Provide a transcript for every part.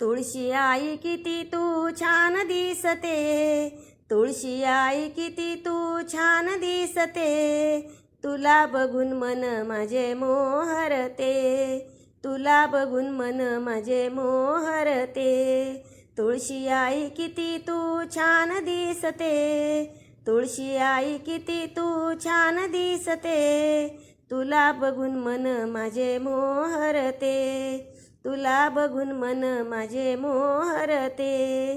तुळशी आई किती तू छान दिसते. तुळशी आई किती तू छान दिसते. तुला बघून मन माझे मोहरते. तुला बघून मन माझे मोहरते. तुळशी आई किती तू छान दिसते. तुळशी आई किती तू छान दिसते. तुला बघून मन माझे मोहरते. तुला बघून मन माझे मोहरते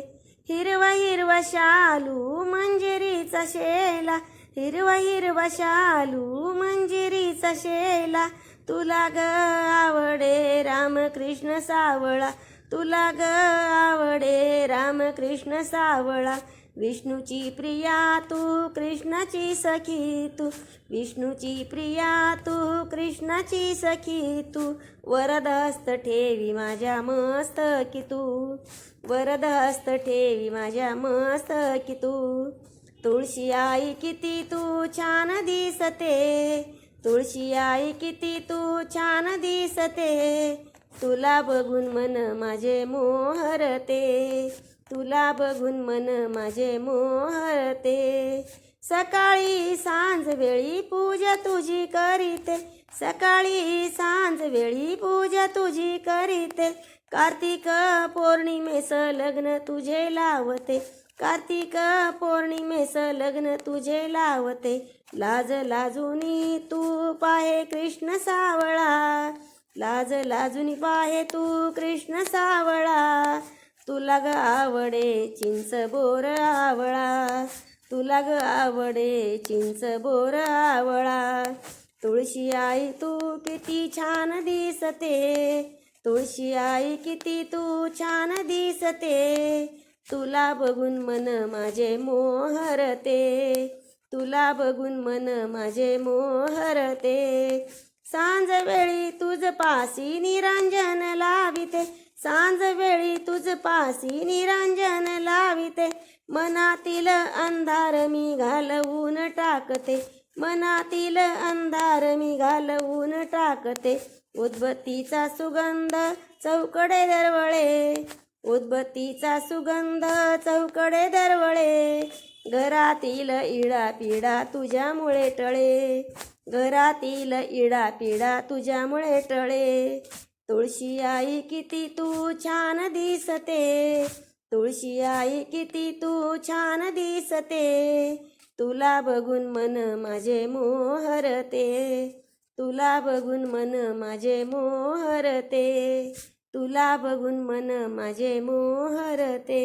हिरवा हिरवा शालू मंजिरीचा शेला. हिरवा हिरवा शालू मंजिरीचा शेला. तुला ग आवडे रामकृष्ण सावळा. तुला ग आवडे रामकृष्ण सावळा. विष्णूची प्रिया तू कृष्णाची सखी तू. विष्णूची प्रिया तू कृष्णाची सखी तू. वरदस्त ठेवी माझ्या मस्त की तू. वरदस्त ठेवी माझ्या मस्त की तू. तुळशी आई किती तू छान दिसते. तुळशी आई किती तू छान दिसते. तुला बघून मन माझे मोहरते. तुला बघून मन माझे मोहरते सकाळी सांज वेळी पूजा तुझी करीते. सकाळी सांज वेळी पूजा तुझी करीते. कार्तिक पौर्णिमेस लग्न तुझे लावते. कार्तिक पौर्णिमेस लग्न तुझे लावते. लाज लाजुनी तू पाहे कृष्ण सावळा. लाज लाजुनी पाहे तू कृष्ण सावळा. तुला ग आवडे चिंच बोर आवळा. तुला ग आवडे चिंच बोर आवळा. तुळशी आई तू किती छान दिसते. तुळशी आई किती तू छान दिसते. तुला बघून मन माझे मोहरते. तुला बघून मन माझे मोहरते. सांज वेळी तुझ पासी निरांजन लाविते. सांज वेळी तुझ पासी निरंजन लाविते. मनातील अंधार मी घालवून टाकते. मनातील अंधार मी घालवून टाकते. उद्बत्तीचा सुगंध चौकडे दरवळे. उद्बत्तीचा सुगंध चौकडे दरवळे. घरातील इडा पिडा तुझ्यामुळे टळे. घरातील इडा पिडा तुझ्यामुळे टळे. तुळशी आई किती तू छान दिसते. तुळशी आई किती तू छान दिसते. तुला बघून मन माझे मोहरते तुला बघून मन माझे मोहरते तुला बघून मन माझे मोहरते